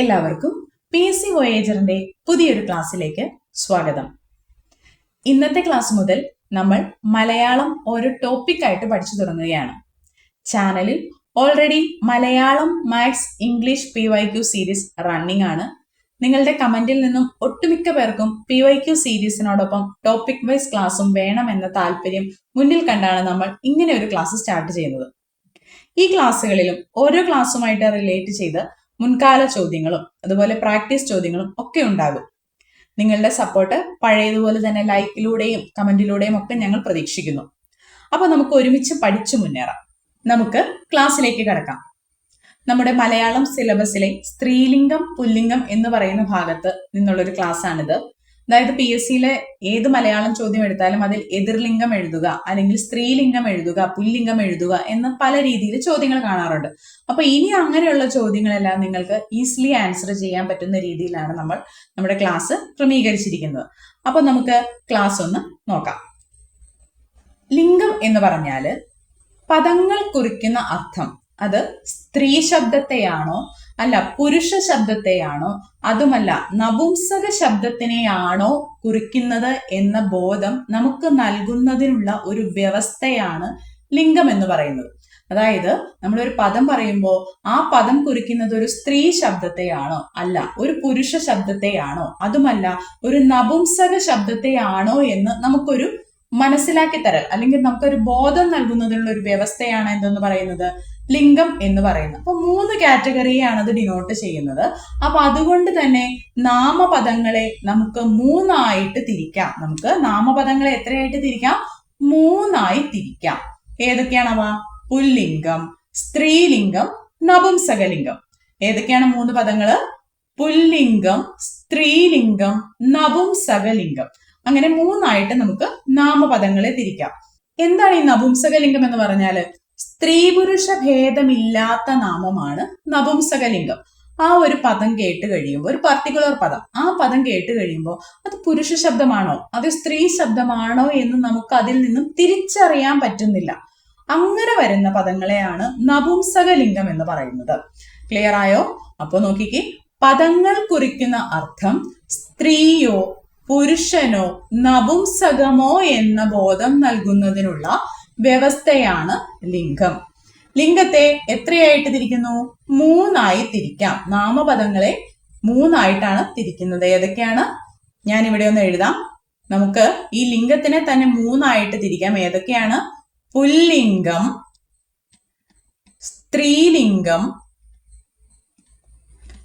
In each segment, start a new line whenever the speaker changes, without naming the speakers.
എല്ലാവർക്കും P S C വോയേജറിന്റെ പുതിയൊരു ക്ലാസ്സിലേക്ക് സ്വാഗതം. ഇന്നത്തെ ക്ലാസ് മുതൽ നമ്മൾ മലയാളം ഒരു ടോപ്പിക്കായിട്ട് പഠിച്ചു തുടങ്ങുകയാണ്. ചാനലിൽ already Malayalam maths English P Y Q series running ആണ്. നിങ്ങളുടെ കമന്റിൽ നിന്നും ഒട്ടുമിക്ക പേർക്കും പി വൈ ക്യു സീരീസിനോടൊപ്പം ടോപ്പിക് വൈസ് ക്ലാസ്സും വേണമെന്ന താല്പര്യം മുന്നിൽ കണ്ടാണ് നമ്മൾ ഇങ്ങനെ ഒരു ക്ലാസ് സ്റ്റാർട്ട് ചെയ്യുന്നത്. ഈ ക്ലാസ്സുകളിലും ഓരോ ക്ലാസ്സുമായിട്ട് റിലേറ്റ് ചെയ്ത് മുൻകാല ചോദ്യങ്ങളും അതുപോലെ പ്രാക്ടീസ് ചോദ്യങ്ങളും ഒക്കെ ഉണ്ടാകും. നിങ്ങളുടെ സപ്പോർട്ട് പഴയതുപോലെ തന്നെ ലൈക്കിലൂടെയും കമന്റിലൂടെയും ഒക്കെ ഞങ്ങൾ പ്രതീക്ഷിക്കുന്നു. അപ്പൊ നമുക്ക് ഒരുമിച്ച് പഠിച്ചു മുന്നേറാം. നമുക്ക് ക്ലാസ്സിലേക്ക് കടക്കാം. നമ്മുടെ മലയാളം സിലബസിലെ സ്ത്രീലിംഗം പുല്ലിംഗം എന്ന് പറയുന്ന ഭാഗത്ത് നിന്നുള്ളൊരു ക്ലാസ് ആണിത്. അതായത് പി എസ് സിയിലെ ഏത് മലയാളം ചോദ്യം എടുത്താലും അതിൽ എതിർലിംഗം എഴുതുക അല്ലെങ്കിൽ സ്ത്രീലിംഗം എഴുതുക പുല്ലിംഗം എഴുതുക എന്ന പല രീതിയിൽ ചോദ്യങ്ങൾ കാണാറുണ്ട്. അപ്പൊ ഇനി അങ്ങനെയുള്ള ചോദ്യങ്ങളെല്ലാം നിങ്ങൾക്ക് ഈസിലി ആൻസർ ചെയ്യാൻ പറ്റുന്ന രീതിയിലാണ് നമ്മൾ നമ്മുടെ ക്ലാസ് ക്രമീകരിച്ചിരിക്കുന്നത്. അപ്പൊ നമുക്ക് ക്ലാസ് ഒന്ന് നോക്കാം. ലിംഗം എന്ന് പറഞ്ഞാൽ പദങ്ങൾ കുറിക്കുന്ന അർത്ഥം അത് സ്ത്രീ ശബ്ദത്തെയാണോ അല്ല പുരുഷ ശബ്ദത്തെയാണോ അതുമല്ല നപുംസക ശബ്ദത്തിനെയാണോ കുറിക്കുന്നത് എന്ന ബോധം നമുക്ക് നൽകുന്നതിനുള്ള ഒരു വ്യവസ്ഥയാണ് ലിംഗം എന്ന് പറയുന്നത്. അതായത് നമ്മൾ ഒരു പദം പറയുമ്പോൾ ആ പദം കുറിക്കുന്നത് ഒരു സ്ത്രീ ശബ്ദത്തെയാണോ അല്ല ഒരു പുരുഷ ശബ്ദത്തെയാണോ അതുമല്ല ഒരു നപുംസക ശബ്ദത്തെയാണോ എന്ന് നമുക്കൊരു മനസ്സിലാക്കി തരൽ അല്ലെങ്കിൽ നമുക്കൊരു ബോധം നൽകുന്നതിനുള്ള ഒരു വ്യവസ്ഥയാണ് എന്തെന്ന് പറയുന്നത്? ലിംഗം എന്ന് പറയുന്നത്. അപ്പൊ മൂന്ന് കാറ്റഗറിയാണ് അത് ഡിനോട്ട് ചെയ്യുന്നത്. അപ്പൊ അതുകൊണ്ട് തന്നെ നാമപദങ്ങളെ നമുക്ക് മൂന്നായിട്ട് തിരിക്കാം. നമുക്ക് നാമപദങ്ങളെ എത്രയായിട്ട് തിരിക്കാം? മൂന്നായി തിരിക്കാം. ഏതൊക്കെയാണവ? പുല്ലിംഗം സ്ത്രീലിംഗം നപുംസകലിംഗം. ഏതൊക്കെയാണ് മൂന്ന് പദങ്ങൾ? പുല്ലിംഗം സ്ത്രീലിംഗം നപുംസകലിംഗം. അങ്ങനെ മൂന്നായിട്ട് നമുക്ക് നാമപദങ്ങളെ തിരിക്കാം. എന്താണ് ഈ നപുംസകലിംഗം എന്ന് പറഞ്ഞാൽ സ്ത്രീ പുരുഷ ഭേദമില്ലാത്ത നാമമാണ് നപുംസകലിംഗം. ആ ഒരു പദം കേട്ട് കഴിയുമ്പോൾ ഒരു പർട്ടിക്കുലർ പദം ആ പദം കേട്ട് കഴിയുമ്പോൾ അത് പുരുഷ ശബ്ദമാണോ? അത് സ്ത്രീ ശബ്ദമാണോ എന്ന് നമുക്ക് അതിൽ നിന്നും തിരിച്ചറിയാൻ പറ്റുന്നില്ല. അങ്ങനെ വരുന്ന പദങ്ങളെയാണ് നപുംസകലിംഗം എന്ന് പറയുന്നത്. ക്ലിയർ ആയോ? അപ്പൊ നോക്കിക്കേ. പദങ്ങൾ കുറിക്കുന്ന അർത്ഥം സ്ത്രീയോ പുരുഷനോ നപുംസകമോ എന്ന ബോധം നൽകുന്നതിനുള്ള വ്യവസ്ഥയാണ് ലിംഗം. ലിംഗത്തെ എത്രയായിട്ട് തിരിക്കുന്നു? മൂന്നായി തിരിക്കാം. നാമപദങ്ങളെ മൂന്നായിട്ടാണ് തിരിക്കുന്നത്. ഏതൊക്കെയാണ്? ഞാൻ ഇവിടെ ഒന്ന് എഴുതാം. നമുക്ക് ഈ ലിംഗത്തിനെ തന്നെ മൂന്നായിട്ട് തിരിക്കാം. ഏതൊക്കെയാണ്? പുല്ലിംഗം സ്ത്രീലിംഗം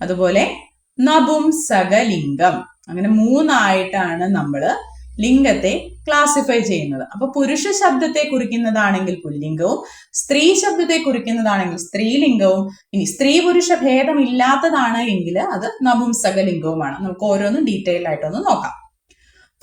അതുപോലെ നപുംസകലിംഗം അങ്ങനെ മൂന്നായിട്ടാണ് നമ്മൾ ലിംഗത്തെ ക്ലാസിഫൈ ചെയ്യുന്നത്. അപ്പൊ പുരുഷ ശബ്ദത്തെ കുറിക്കുന്നതാണെങ്കിൽ പുല്ലിംഗവും സ്ത്രീ ശബ്ദത്തെ കുറിക്കുന്നതാണെങ്കിൽ സ്ത്രീലിംഗവും ഇനി സ്ത്രീ പുരുഷ ഭേദം ഇല്ലാത്തതാണ് എങ്കിൽ അത് നപുംസകലിംഗവുമാണ്. നമുക്ക് ഓരോന്നും ഡീറ്റെയിൽ ആയിട്ടൊന്ന് നോക്കാം.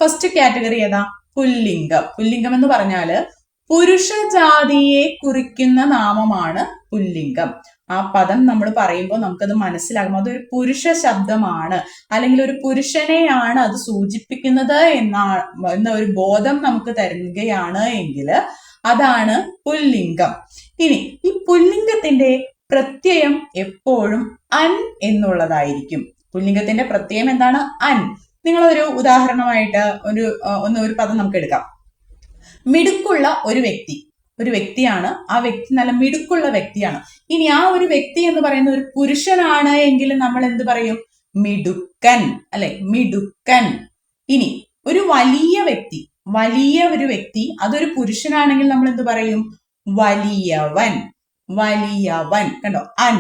ഫസ്റ്റ് കാറ്റഗറി ഏതാ? പുല്ലിംഗം. പുല്ലിംഗം എന്ന് പറഞ്ഞാൽ പുരുഷ ജാതിയെ കുറിക്കുന്ന നാമമാണ് പുല്ലിംഗം. ആ പദം നമ്മൾ പറയുമ്പോൾ നമുക്കത് മനസ്സിലാകും. അതൊരു പുരുഷ ശബ്ദമാണ്. അല്ലെങ്കിൽ ഒരു പുരുഷനെയാണ് അത് സൂചിപ്പിക്കുന്നത് എന്ന എന്ന ഒരു ബോധം നമുക്ക് തരുകയാണ് എങ്കിൽ അതാണ് പുല്ലിംഗം. ഇനി ഈ പുല്ലിംഗത്തിന്റെ പ്രത്യയം എപ്പോഴും അൻ എന്നുള്ളതായിരിക്കും. പുല്ലിംഗത്തിന്റെ പ്രത്യയം എന്താണ്? അൻ. നിങ്ങളൊരു ഉദാഹരണമായിട്ട് ഒരു ഒന്ന് ഒരു പദം നമുക്ക് എടുക്കാം. മിടുക്കുള്ള ഒരു വ്യക്തി. ഒരു വ്യക്തിയാണ്. ആ വ്യക്തി നല്ല മിടുക്കുള്ള വ്യക്തിയാണ്. ഇനി ആ ഒരു വ്യക്തി എന്ന് പറയുന്ന ഒരു പുരുഷനാണ് എങ്കിൽ നമ്മൾ എന്ത് പറയും? മിടുക്കൻ. അല്ലെ? മിടുക്കൻ. ഇനി ഒരു വലിയ വ്യക്തി വലിയ ഒരു വ്യക്തി അതൊരു പുരുഷനാണെങ്കിൽ നമ്മൾ എന്ത് പറയും? വലിയവൻ. വലിയവൻ. കണ്ടോ? അൻ.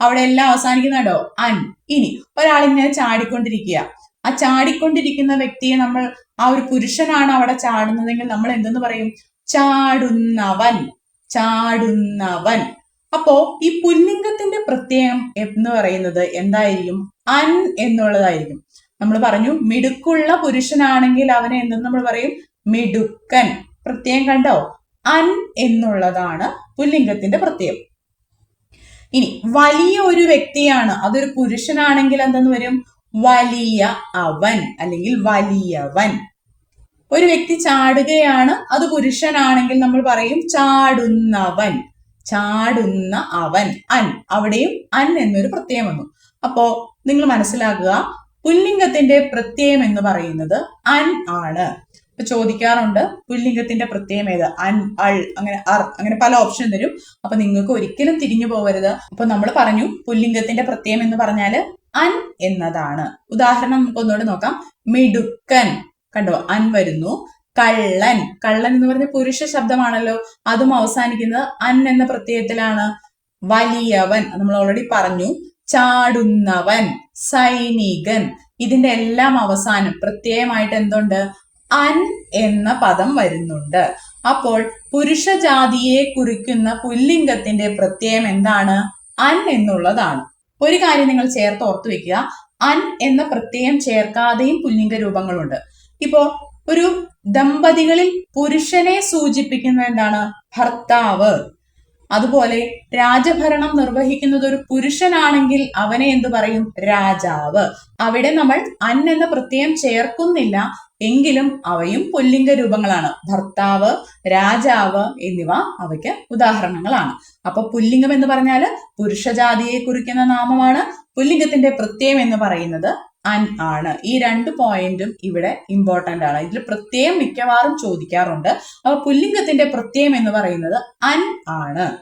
അവിടെ എല്ലാം അവസാനിക്കുന്നുണ്ടോ അൻ. ഇനി ഒരാൾ ഇങ്ങനെ ചാടിക്കൊണ്ടിരിക്കുക. ആ ചാടിക്കൊണ്ടിരിക്കുന്ന വ്യക്തിയെ നമ്മൾ ആ ഒരു പുരുഷനാണ് അവിടെ ചാടുന്നതെങ്കിൽ നമ്മൾ എന്തെന്ന് പറയും? ചാടുന്നവൻ ചാടുന്നവൻ. അപ്പോ ഈ പുല്ലിംഗത്തിന്റെ പ്രത്യയം എന്ന് പറയുന്നത് എന്തായിരിക്കും? അൻ എന്നുള്ളതായിരിക്കും. നമ്മൾ പറഞ്ഞു മിടുക്കുള്ള പുരുഷനാണെങ്കിൽ അവനെ എന്തെന്ന് നമ്മൾ പറയും? മിടുക്കൻ. പ്രത്യയം കണ്ടോ? അൻ എന്നുള്ളതാണ് പുല്ലിംഗത്തിന്റെ പ്രത്യയം. ഇനി വലിയ ഒരു വ്യക്തിയാണ് അതൊരു പുരുഷനാണെങ്കിൽ എന്തെന്ന് വരും? വലിയ അവൻ അല്ലെങ്കിൽ വലിയവൻ. ഒരു വ്യക്തി ചാടുകയാണ് അത് പുരുഷനാണെങ്കിൽ നമ്മൾ പറയും ചാടുന്നവൻ ചാടുന്ന അവൻ അൻ. അവിടെയും അൻ എന്നൊരു പ്രത്യയം വന്നു. അപ്പോ നിങ്ങൾ മനസ്സിലാക്കുക പുല്ലിംഗത്തിന്റെ പ്രത്യയം എന്ന് പറയുന്നത് അൻ ആണ്. ഇപ്പൊ ചോദിക്കാറുണ്ട് പുല്ലിംഗത്തിന്റെ പ്രത്യയം ഏത്? അൻ അൾ അങ്ങനെ അർ അങ്ങനെ പല ഓപ്ഷൻ തരും. അപ്പൊ നിങ്ങൾക്ക് ഒരിക്കലും തിരിഞ്ഞു പോകരുത് അപ്പൊ നമ്മൾ പറഞ്ഞു പുല്ലിംഗത്തിന്റെ പ്രത്യയം എന്ന് പറഞ്ഞാൽ അൻ എന്നതാണ്. ഉദാഹരണം നമുക്ക് ഒന്നുകൂടെ നോക്കാം. മിടുക്കൻ. കണ്ടോ? അൻ വരുന്നു. കള്ളൻ. കള്ളൻ എന്ന് പറഞ്ഞ പുരുഷ ശബ്ദമാണല്ലോ. അതും അവസാനിക്കുന്നത് അൻ എന്ന പ്രത്യയത്തിലാണ്. വലിയവൻ. നമ്മൾ ഓൾറെഡി പറഞ്ഞു. ചാടുന്നവൻ. സൈനികൻ. ഇതിന്റെ എല്ലാം അവസാനം പ്രത്യയമായിട്ട് എന്തുണ്ട്? അൻ എന്ന പദം വരുന്നുണ്ട്. അപ്പോൾ പുരുഷജാതിയെ കുറിക്കുന്ന പുല്ലിംഗത്തിന്റെ പ്രത്യയം എന്താണ്? അൻ എന്നുള്ളതാണ്. ഒരു കാര്യം നിങ്ങൾ ചേർത്ത് ഓർത്തു വെക്കുക. അൻ എന്ന പ്രത്യയം ചേർക്കാതെയും പുല്ലിംഗ രൂപങ്ങളുണ്ട്. ഇപ്പോ ഒരു ദമ്പതികളിൽ പുരുഷനെ സൂചിപ്പിക്കുന്ന എന്താണ്? ഭർത്താവ്. അതുപോലെ രാജഭരണം നിർവഹിക്കുന്നത് ഒരു പുരുഷനാണെങ്കിൽ അവനെ എന്ത് പറയും? രാജാവ്. അവിടെ നമ്മൾ അൻ എന്ന പ്രത്യയം ചേർക്കുന്നില്ല. എങ്കിലും അവയും പുല്ലിംഗ രൂപങ്ങളാണ്. ഭർത്താവ് രാജാവ് എന്നിവ അവയ്ക്ക് ഉദാഹരണങ്ങളാണ്. അപ്പൊ പുല്ലിംഗം എന്ന് പറഞ്ഞാൽ പുരുഷജാതിയെ കുറിക്കുന്ന നാമമാണ്. പുല്ലിംഗത്തിന്റെ പ്രത്യയം എന്ന് പറയുന്നത് അൻ ആണ്. ഈ രണ്ട് പോയിന്റും ഇവിടെ ഇമ്പോർട്ടന്റ് ആണ്. ഇതിൽ പ്രത്യയം മിക്കവാറും ചോദിക്കാറുണ്ട്. അപ്പൊ പുല്ലിംഗത്തിന്റെ പ്രത്യയം എന്ന് പറയുന്നത് അൻ ആണ്.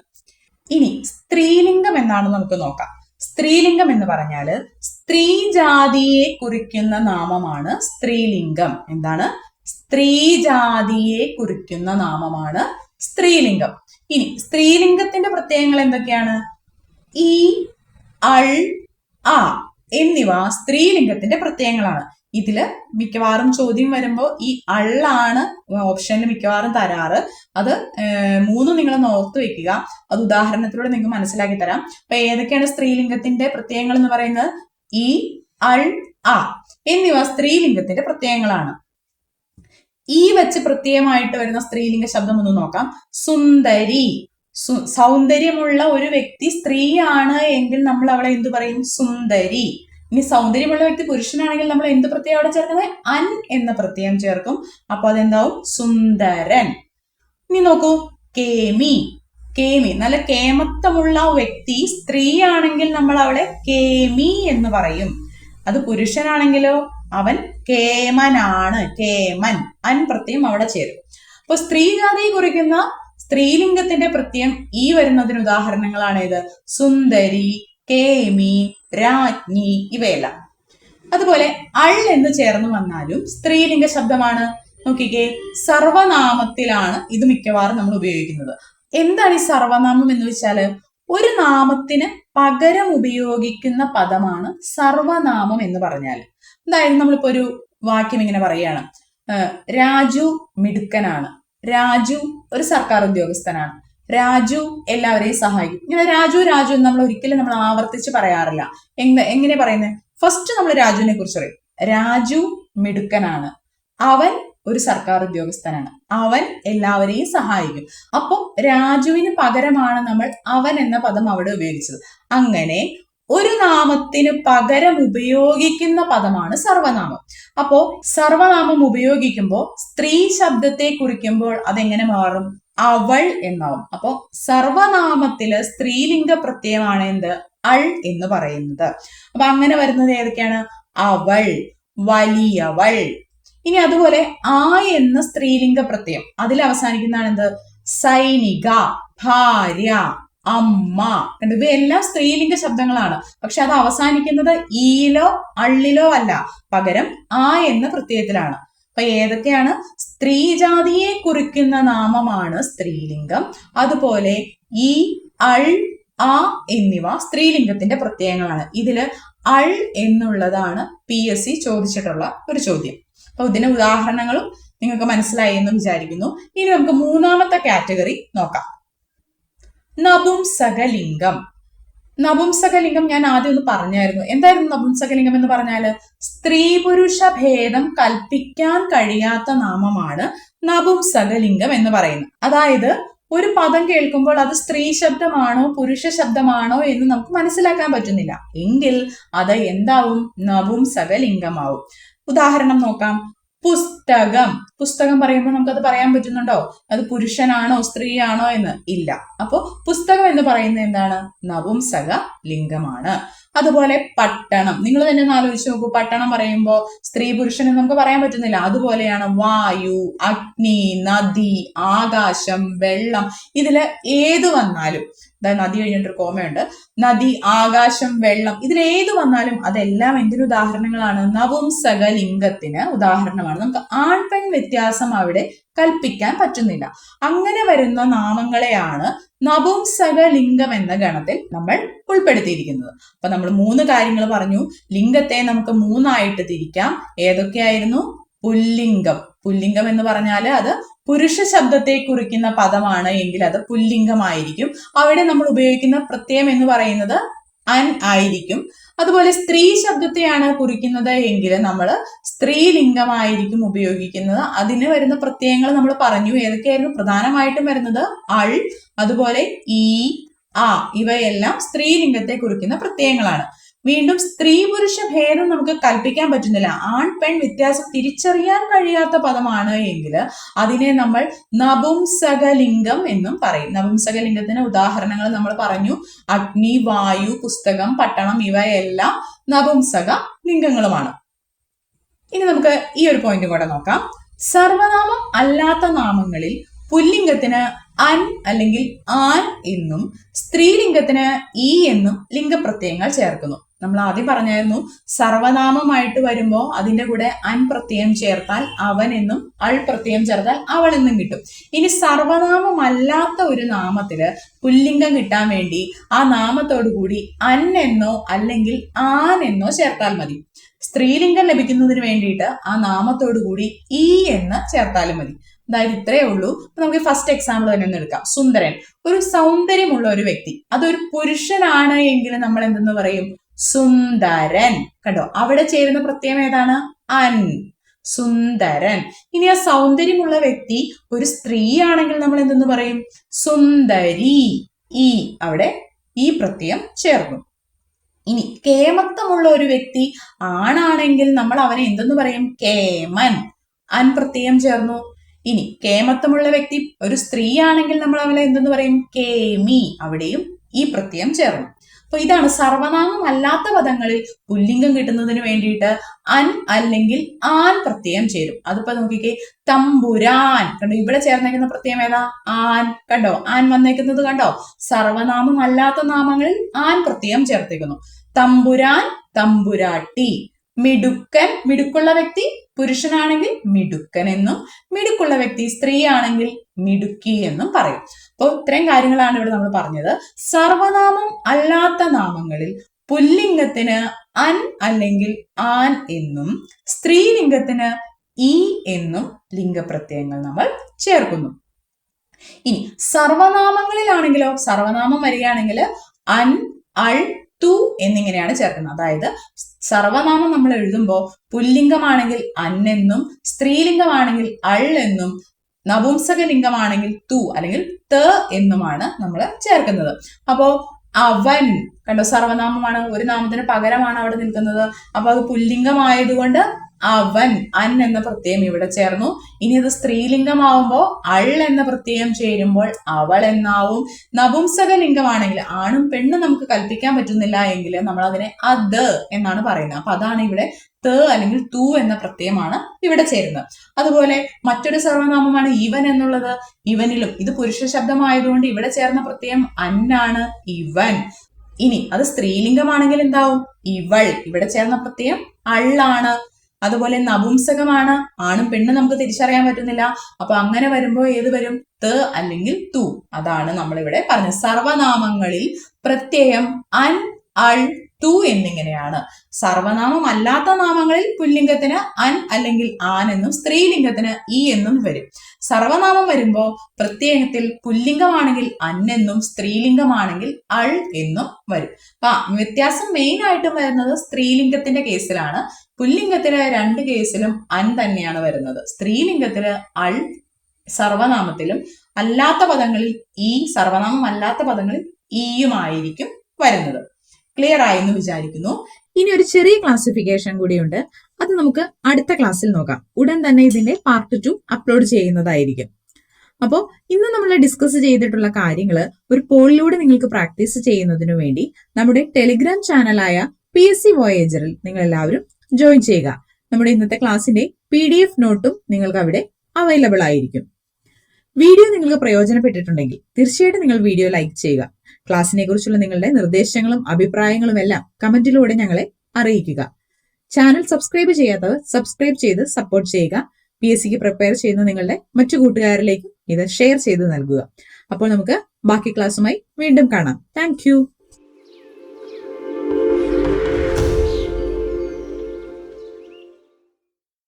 ഇനി സ്ത്രീലിംഗം എന്നാണ് നമുക്ക് നോക്കാം. സ്ത്രീലിംഗം എന്ന് പറഞ്ഞാൽ സ്ത്രീജാതിയെ കുറിക്കുന്ന നാമമാണ് സ്ത്രീലിംഗം. എന്താണ്? സ്ത്രീജാതിയെ കുറിക്കുന്ന നാമമാണ് സ്ത്രീലിംഗം. ഇനി സ്ത്രീലിംഗത്തിന്റെ പ്രത്യയങ്ങൾ എന്തൊക്കെയാണ്? ഈ അൾ ആ. എന്നിവ സ്ത്രീലിംഗത്തിന്റെ പ്രത്യയങ്ങളാണ്. ഇതിൽ മിക്കവാറും ചോദ്യം വരുമ്പോൾ ഈ അള്ളാണ് ഓപ്ഷനിൽ മിക്കവാറും തരാറ്. അത് മൂന്നും നിങ്ങൾ ഓർത്ത് വെക്കുക. അത് ഉദാഹരണത്തിലൂടെ നിങ്ങൾക്ക് മനസ്സിലാക്കി തരാം. അപ്പൊ ഏതൊക്കെയാണ് സ്ത്രീലിംഗത്തിന്റെ പ്രത്യയങ്ങൾ എന്ന് പറയുന്നത്? ഈ അൾ ആ. എന്നിവ സ്ത്രീലിംഗത്തിന്റെ പ്രത്യയങ്ങളാണ്. ഈ വെച്ച് പ്രത്യയമായിട്ട് വരുന്ന സ്ത്രീലിംഗ ശബ്ദം ഒന്ന് നോക്കാം. സുന്ദരി. സൗന്ദര്യമുള്ള ഒരു വ്യക്തി സ്ത്രീയാണ് എങ്കിൽ നമ്മൾ അവളെ എന്തു പറയും? സുന്ദരി. ഇനി സൗന്ദര്യമുള്ള വ്യക്തി പുരുഷനാണെങ്കിൽ നമ്മൾ എന്ത് പ്രത്യയം അവിടെ ചേർക്കുന്നത്? അൻ എന്ന പ്രത്യയം ചേർക്കും. അപ്പൊ അതെന്താവും? സുന്ദരൻ. ഇനി നോക്കൂ. കേമി. കേമി. നല്ല കേമത്വമുള്ള വ്യക്തി സ്ത്രീയാണെങ്കിൽ നമ്മൾ അവളെ കേമി എന്ന് പറയും. അത് പുരുഷനാണെങ്കിലോ അവൻ കേമനാണ്. കേമൻ. അൻ പ്രത്യം അവിടെ ചേരും. അപ്പൊ സ്ത്രീജാതി കുറിക്കുന്ന സ്ത്രീലിംഗത്തിന്റെ പ്രത്യം ഈ വരുന്നതിന് ഉദാഹരണങ്ങളാണ് ഇത് സുന്ദരി കേമി രാജ്ഞി ഇവയെല്ലാം. അതുപോലെ അൾ എന്ന് ചേർന്ന് വന്നാലും സ്ത്രീലിംഗ ശബ്ദമാണ്. നോക്കിക്കേ സർവനാമത്തിലാണ് ഇത് മിക്കവാറും നമ്മൾ ഉപയോഗിക്കുന്നത്. എന്താണ് ഈ സർവനാമം എന്ന് വെച്ചാൽ ഒരു നാമത്തിന് പകരം ഉപയോഗിക്കുന്ന പദമാണ് സർവനാമം എന്ന് പറഞ്ഞാൽ. എന്തായാലും നമ്മളിപ്പോ ഒരു വാക്യം ഇങ്ങനെ പറയാണ് രാജു മിടുക്കനാണ്. രാജു ഒരു സർക്കാർ ഉദ്യോഗസ്ഥനാണ്. രാജു എല്ലാവരെയും സഹായിക്കും. ഇങ്ങനെ രാജു രാജു എന്ന് നമ്മൾ ഒരിക്കലും നമ്മൾ ആവർത്തിച്ച് പറയാറില്ല. എങ്ങനെ എങ്ങനെ പറയുന്നത് ഫസ്റ്റ് നമ്മൾ രാജുവിനെ കുറിച്ച് പറയും. രാജു മിടുക്കനാണ്. അവൻ ഒരു സർക്കാർ ഉദ്യോഗസ്ഥനാണ്. അവൻ എല്ലാവരെയും സഹായിക്കും. അപ്പോൾ രാജുവിന് പകരമാണ് നമ്മൾ അവൻ എന്ന പദം അവിടെ ഉപയോഗിച്ചത്. അങ്ങനെ ഒരു നാമത്തിന് പകരം ഉപയോഗിക്കുന്ന പദമാണ് സർവനാമം. അപ്പോ സർവനാമം ഉപയോഗിക്കുമ്പോൾ സ്ത്രീ ശബ്ദത്തെ കുറിക്കുമ്പോൾ അതെങ്ങനെ മാറും? അവൾ എന്നാവും. അപ്പോ സർവനാമത്തിൽ സ്ത്രീലിംഗ പ്രത്യയമാണ് എന്ത്? അൾ എന്ന് പറയുന്നത്. അപ്പൊ അങ്ങനെ വരുന്നത് ഏതൊക്കെയാണ്? അവൾ വലിയവൾ. ഇനി അതുപോലെ ആ എന്ന സ്ത്രീലിംഗ പ്രത്യയം. അതിൽ അവസാനിക്കുന്നതാണ് എന്ത്? സൈനിക ഭാര്യ. അമ്മ. ഇവയെല്ലാം സ്ത്രീലിംഗ ശബ്ദങ്ങളാണ്. പക്ഷെ അത് അവസാനിക്കുന്നത് ഈയിലോ അള്ളിലോ അല്ല. പകരം ആ എന്ന പ്രത്യയത്തിലാണ്. അപ്പൊ ഏതൊക്കെയാണ്? സ്ത്രീജാതിയെ കുറിക്കുന്ന നാമമാണ് സ്ത്രീലിംഗം. അതുപോലെ ഈ അൾ ആ എന്നിവ സ്ത്രീലിംഗത്തിന്റെ പ്രത്യയങ്ങളാണ്. ഇതിൽ അൾ എന്നുള്ളതാണ് പി എസ് സി ചോദിച്ചിട്ടുള്ള ഒരു ചോദ്യം. അപ്പൊ ഇതിന്റെ ഉദാഹരണങ്ങളും നിങ്ങൾക്ക് മനസ്സിലായി എന്ന് വിചാരിക്കുന്നു. ഇനി നമുക്ക് മൂന്നാമത്തെ കാറ്റഗറി നോക്കാം. നപുംസകലിംഗം. നപുംസകലിംഗം ഞാൻ ആദ്യം ഒന്ന് പറഞ്ഞായിരുന്നു. എന്തായിരുന്നു നപുംസകലിംഗം എന്ന് പറഞ്ഞാൽ സ്ത്രീ പുരുഷ ഭേദം കൽപ്പിക്കാൻ കഴിയാത്ത നാമമാണ് നപുംസകലിംഗം എന്ന് പറയുന്നത്. അതായത് ഒരു പദം കേൾക്കുമ്പോൾ അത് സ്ത്രീ ശബ്ദമാണോ പുരുഷ ശബ്ദമാണോ എന്ന് നമുക്ക് മനസ്സിലാക്കാൻ പറ്റുന്നില്ല. എങ്കിൽ അത് എന്താവും? നപുംസകലിംഗമാവും. ഉദാഹരണം നോക്കാം. പുസ്തകം. പുസ്തകം പറയുമ്പോൾ നമുക്കത് പറയാൻ പറ്റുന്നുണ്ടോ? അത് പുരുഷനാണോ സ്ത്രീയാണോ എന്ന്? ഇല്ല. അപ്പോൾ പുസ്തകം എന്ന് പറയുന്നത് എന്താണ്? നപുംസക ലിംഗമാണ്. അതുപോലെ പട്ടണം. നിങ്ങൾ തന്നെ ഒന്ന് ആലോചിച്ച് നോക്കൂ. പട്ടണം പറയുമ്പോൾ സ്ത്രീ പുരുഷൻ എന്ന് നമുക്ക് പറയാൻ പറ്റുന്നില്ല. അതുപോലെയാണ് വായു അഗ്നി നദി ആകാശം വെള്ളം. ഇതിൽ ഏത് വന്നാലും നദി കഴിഞ്ഞിട്ടൊരു കോമയുണ്ട്. നദി ആകാശം വെള്ളം ഇതിൽ ഏത് വന്നാലും അതെല്ലാം എന്തിനു ഉദാഹരണങ്ങളാണ്? നപുംസക ലിംഗത്തിന് ഉദാഹരണമാണ്. നമുക്ക് ആൺ പെൺ വ്യത്യാസം അവിടെ കൽപ്പിക്കാൻ പറ്റുന്നില്ല. അങ്ങനെ വരുന്ന നാമങ്ങളെയാണ് നപുംസക ലിംഗം എന്ന ഗണത്തിൽ നമ്മൾ ഉൾപ്പെടുത്തിയിരിക്കുന്നത്. അപ്പൊ നമ്മൾ മൂന്ന് കാര്യങ്ങൾ പറഞ്ഞു. ലിംഗത്തെ നമുക്ക് മൂന്നായിട്ട് തിരിക്കാം. ഏതൊക്കെയായിരുന്നു? പുല്ലിംഗം. പുല്ലിംഗം എന്ന് പറഞ്ഞാൽ അത് പുരുഷ ശബ്ദത്തെ കുറിക്കുന്ന പദമാണ് എങ്കിൽ അത് പുല്ലിംഗമായിരിക്കും. അവിടെ നമ്മൾ ഉപയോഗിക്കുന്ന പ്രത്യയം എന്ന് പറയുന്നത് അൻ ആയിരിക്കും. അതുപോലെ സ്ത്രീ ശബ്ദത്തെയാണ് കുറിക്കുന്നത് എങ്കിൽ നമ്മൾ സ്ത്രീലിംഗമായിരിക്കും ഉപയോഗിക്കുന്നത്. അതിന് വരുന്ന പ്രത്യയങ്ങൾ നമ്മൾ പറഞ്ഞു. ഏതൊക്കെയായിരുന്നു? പ്രധാനമായിട്ടും വരുന്നത് അൾ അതുപോലെ ഈ ആ ഇവയെല്ലാം സ്ത്രീലിംഗത്തെ കുറിക്കുന്ന പ്രത്യയങ്ങളാണ്. വീണ്ടും സ്ത്രീ പുരുഷ ഭേദം നമുക്ക് കൽപ്പിക്കാൻ പറ്റുന്നില്ല. ആൺ പെൺ വ്യത്യാസം തിരിച്ചറിയാൻ കഴിയാത്ത പദമാണ് എങ്കിൽ അതിനെ നമ്മൾ നപുംസകലിംഗം എന്നും പറയും. നപുംസകലിംഗത്തിന് ഉദാഹരണങ്ങൾ നമ്മൾ പറഞ്ഞു. അഗ്നി വായു പുസ്തകം പട്ടണം ഇവയെല്ലാം നപുംസക ലിംഗങ്ങളുമാണ് ഇനി നമുക്ക് ഈ ഒരു പോയിന്റ് കൂടെ നോക്കാം. സർവനാമം അല്ലാത്ത നാമങ്ങളിൽ പുല്ലിംഗത്തിന് അൻ അല്ലെങ്കിൽ ആൻ എന്നും സ്ത്രീലിംഗത്തിന് ഈ എന്നും ലിംഗപ്രത്യയങ്ങൾ ചേർക്കുന്നു. നമ്മൾ ആദ്യം പറഞ്ഞായിരുന്നു സർവനാമമായിട്ട് വരുമ്പോൾ അതിന്റെ കൂടെ അൻ പ്രത്യയം ചേർത്താൽ അവൻ എന്നും അൾ പ്രത്യയം ചേർത്താൽ അവൾ എന്നും കിട്ടും. ഇനി സർവനാമമല്ലാത്ത ഒരു നാമത്തിൽ പുല്ലിംഗം കിട്ടാൻ വേണ്ടി ആ നാമത്തോടു കൂടി അൻ എന്നോ അല്ലെങ്കിൽ ആൻ എന്നോ ചേർത്താൽ മതി. സ്ത്രീലിംഗം ലഭിക്കുന്നതിന് വേണ്ടിയിട്ട് ആ നാമത്തോടു കൂടി ഈ എന്ന് ചേർത്താലും മതി. അതായത് ഇത്രയേ ഉള്ളൂ. നമുക്ക് ഫസ്റ്റ് എക്സാമ്പിൾ തന്നെ ഒന്ന് എടുക്കാം. സുന്ദരൻ. ഒരു സൗന്ദര്യമുള്ള ഒരു വ്യക്തി. അതൊരു പുരുഷനാണ് എങ്കിൽ നമ്മൾ എന്തെന്ന് പറയും? സുന്ദരൻ. കണ്ടോ? അവിടെ ചേരുന്ന പ്രത്യയം ഏതാണ്? അൻ. സുന്ദരൻ. ഇനി ആ സൗന്ദര്യമുള്ള വ്യക്തി ഒരു സ്ത്രീ ആണെങ്കിൽ നമ്മൾ എന്തെന്ന് പറയും? സുന്ദരി. ഈ. അവിടെ ഈ പ്രത്യയം ചേർന്നു. ഇനി കേമത്വമുള്ള ഒരു വ്യക്തി ആണാണെങ്കിൽ നമ്മൾ അവനെ എന്തെന്ന് പറയും? കേമൻ. അൻ പ്രത്യയം ചേർന്നു. ഇനി കേമത്വമുള്ള വ്യക്തി ഒരു സ്ത്രീ ആണെങ്കിൽ നമ്മൾ അവനെ എന്തെന്ന് പറയും? കേമി. അവിടെയും ഈ പ്രത്യയം ചേർന്നു. അപ്പൊ ഇതാണ് സർവനാമം അല്ലാത്ത പദങ്ങളിൽ പുല്ലിംഗം കിട്ടുന്നതിന് വേണ്ടിയിട്ട് അൻ അല്ലെങ്കിൽ ആൻ പ്രത്യയം ചേരും. അതിപ്പോ നോക്കിക്കേ തമ്പുരാൻ. കണ്ടോ ഇവിടെ ചേർന്നേക്കുന്ന പ്രത്യയം ഏതാ? ആൻ. കണ്ടോ ആൻ വന്നേക്കുന്നത് കണ്ടോ? സർവനാമം അല്ലാത്ത നാമങ്ങളിൽ ആൻ പ്രത്യയം ചേർത്തേക്കുന്നു. തമ്പുരാൻ തമ്പുരാട്ടി. മിടുക്കൻ മിടുക്കുള്ള വ്യക്തി പുരുഷനാണെങ്കിൽ മിടുക്കൻ എന്നും മിടുക്കുള്ള വ്യക്തി സ്ത്രീ ആണെങ്കിൽ മിടുക്കി എന്നും പറയും. അപ്പോൾ ഇത്രയും കാര്യങ്ങളാണ് ഇവിടെ നമ്മൾ പറഞ്ഞത്. സർവനാമം അല്ലാത്ത നാമങ്ങളിൽ പുല്ലിംഗത്തിന് അൻ അല്ലെങ്കിൽ ആൻ എന്നും സ്ത്രീലിംഗത്തിന് ഈ എന്നും ലിംഗപ്രത്യയങ്ങൾ നമ്മൾ ചേർക്കുന്നു. ഇനി സർവനാമങ്ങളിലാണെങ്കിലോ സർവനാമം വരികയാണെങ്കിൽ അൻ അൾ തു എന്നിങ്ങനെയാണ് ചേർക്കുന്നത്. അതായത് സർവനാമം നമ്മൾ എഴുതുമ്പോൾ പുല്ലിംഗമാണെങ്കിൽ അന്നെന്നും സ്ത്രീലിംഗമാണെങ്കിൽ അൾ എന്നും നപുംസകലിംഗമാണെങ്കിൽ തു അല്ലെങ്കിൽ ത എന്നുമാണ് നമ്മൾ ചേർക്കുന്നത്. അപ്പോ അവൻ കണ്ടോ സർവനാമമാണ് ഒരു നാമത്തിന് പകരമാണ് അവിടെ നിൽക്കുന്നത്. അപ്പൊ അത് പുല്ലിംഗമായതുകൊണ്ട് അവൻ അൻ എന്ന പ്രത്യയം ഇവിടെ ചേർന്നു. ഇനി ഇത് സ്ത്രീലിംഗമാവുമ്പോൾ അൾ എന്ന പ്രത്യയം ചേരുമ്പോൾ അവൾ എന്നാവും. നപുംസക ലിംഗമാണെങ്കിൽ ആണും പെണ്ണും നമുക്ക് കൽപ്പിക്കാൻ പറ്റുന്നില്ല എങ്കിൽ നമ്മൾ അതിനെ അത് എന്നാണ് പറയുന്നത്. അപ്പൊ അതാണ് ഇവിടെ ത അല്ലെങ്കിൽ തു എന്ന പ്രത്യയമാണ് ഇവിടെ ചേരുന്നത്. അതുപോലെ മറ്റൊരു സർവനാമമാണ് ഇവൻ എന്നുള്ളത്. ഇവനിലും ഇത് പുരുഷ ശബ്ദമായതുകൊണ്ട് ഇവിടെ ചേർന്ന പ്രത്യയം അന്നാണ് ഇവൻ. ഇനി അത് സ്ത്രീലിംഗമാണെങ്കിൽ എന്താവും? ഇവൾ. ഇവിടെ ചേർന്ന പ്രത്യയം അള്ളാണ് അതുപോലെ നപുംസകമാണ്. ആണും പെണ്ണും നമുക്ക് തിരിച്ചറിയാൻ പറ്റുന്നില്ല. അപ്പൊ അങ്ങനെ വരുമ്പോൾ ഏത് വരും? ത് അല്ലെങ്കിൽ തു. അതാണ് നമ്മളിവിടെ പറഞ്ഞത്. സർവനാമങ്ങളിൽ പ്രത്യയം അൻ അൾ തു എന്നിങ്ങനെയാണ്. സർവനാമം അല്ലാത്ത നാമങ്ങളിൽ പുല്ലിംഗത്തിന് അൻ അല്ലെങ്കിൽ ആൻ എന്നും സ്ത്രീലിംഗത്തിന് ഇ എന്നും വരും. സർവനാമം വരുമ്പോൾ പ്രത്യേകത്തിൽ പുല്ലിംഗമാണെങ്കിൽ അൻ എന്നും സ്ത്രീലിംഗമാണെങ്കിൽ അൾ എന്നും വരും. അപ്പൊ വ്യത്യാസം മെയിൻ ആയിട്ടും വരുന്നത് സ്ത്രീലിംഗത്തിന്റെ കേസിലാണ്. പുല്ലിംഗത്തിന് രണ്ട് കേസിലും അൻ തന്നെയാണ് വരുന്നത്. സ്ത്രീലിംഗത്തിന് അൾ സർവനാമത്തിലും അല്ലാത്ത പദങ്ങളിൽ ഈ സർവനാമം അല്ലാത്ത പദങ്ങളിൽ ഈയുമായിരിക്കും വരുന്നത്. ക്ലിയർ ആയെന്ന് വിചാരിക്കുന്നു.
ഇനി ഒരു ചെറിയ ക്ലാസിഫിക്കേഷൻ കൂടിയുണ്ട്. അത് നമുക്ക് അടുത്ത ക്ലാസ്സിൽ നോക്കാം. ഉടൻ തന്നെ ഇതിന്റെ പാർട്ട് ടു അപ്ലോഡ് ചെയ്യുന്നതായിരിക്കും. അപ്പോൾ ഇന്ന് നമ്മൾ ഡിസ്കസ് ചെയ്തിട്ടുള്ള കാര്യങ്ങൾ ഒരു പോളിലൂടെ നിങ്ങൾക്ക് പ്രാക്ടീസ് ചെയ്യുന്നതിനു വേണ്ടി നമ്മുടെ ടെലിഗ്രാം ചാനലായ പി എസ് സി വോയേജറിൽ നിങ്ങൾ എല്ലാവരും ജോയിൻ ചെയ്യുക. നമ്മുടെ ഇന്നത്തെ ക്ലാസ്സിന്റെ പി ഡി എഫ് നോട്ടും നിങ്ങൾക്ക് അവിടെ അവൈലബിൾ ആയിരിക്കും. വീഡിയോ നിങ്ങൾക്ക് പ്രയോജനപ്പെട്ടിട്ടുണ്ടെങ്കിൽ തീർച്ചയായിട്ടും നിങ്ങൾ വീഡിയോ ലൈക്ക് ചെയ്യുക. ക്ലാസ്സിനെ കുറിച്ചുള്ള നിങ്ങളുടെ നിർദ്ദേശങ്ങളും അഭിപ്രായങ്ങളും എല്ലാം കമന്റിലൂടെ ഞങ്ങളെ അറിയിക്കുക. ചാനൽ സബ്സ്ക്രൈബ് ചെയ്യാത്തവർ സബ്സ്ക്രൈബ് ചെയ്ത് സപ്പോർട്ട് ചെയ്യുക. പി എസ് സിക്ക് പ്രിപ്പയർ ചെയ്യുന്ന നിങ്ങളുടെ മറ്റു കൂട്ടുകാരിലേക്കും ഇത് ഷെയർ ചെയ്ത് നൽകുക. അപ്പോൾ നമുക്ക് ബാക്കി ക്ലാസ്സുമായി വീണ്ടും കാണാം. താങ്ക്